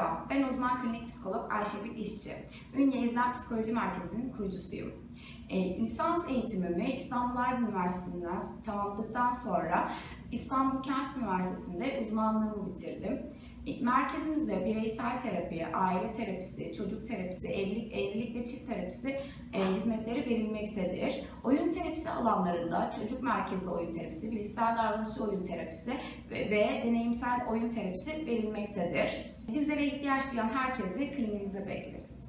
Merhaba, ben uzman klinik psikolog Ayşegül İşçi. Ünye İzler Psikoloji Merkezi'nin kurucusuyum. E, lisans eğitimimi İstanbul Aydın Üniversitesi'nden tamamladıktan sonra İstanbul Kent Üniversitesi'nde uzmanlığımı bitirdim. E, Merkezimizde bireysel terapi, aile terapisi, çocuk terapisi, evlilik, evlilik ve çift terapisi e, hizmetleri verilmektedir. Oyun terapisi alanlarında çocuk merkezli oyun terapisi, bilişsel davranışçı oyun terapisi ve, ve deneyimsel oyun terapisi verilmektedir. Bizlere ihtiyaç duyan herkesi kliniğimize bekleriz.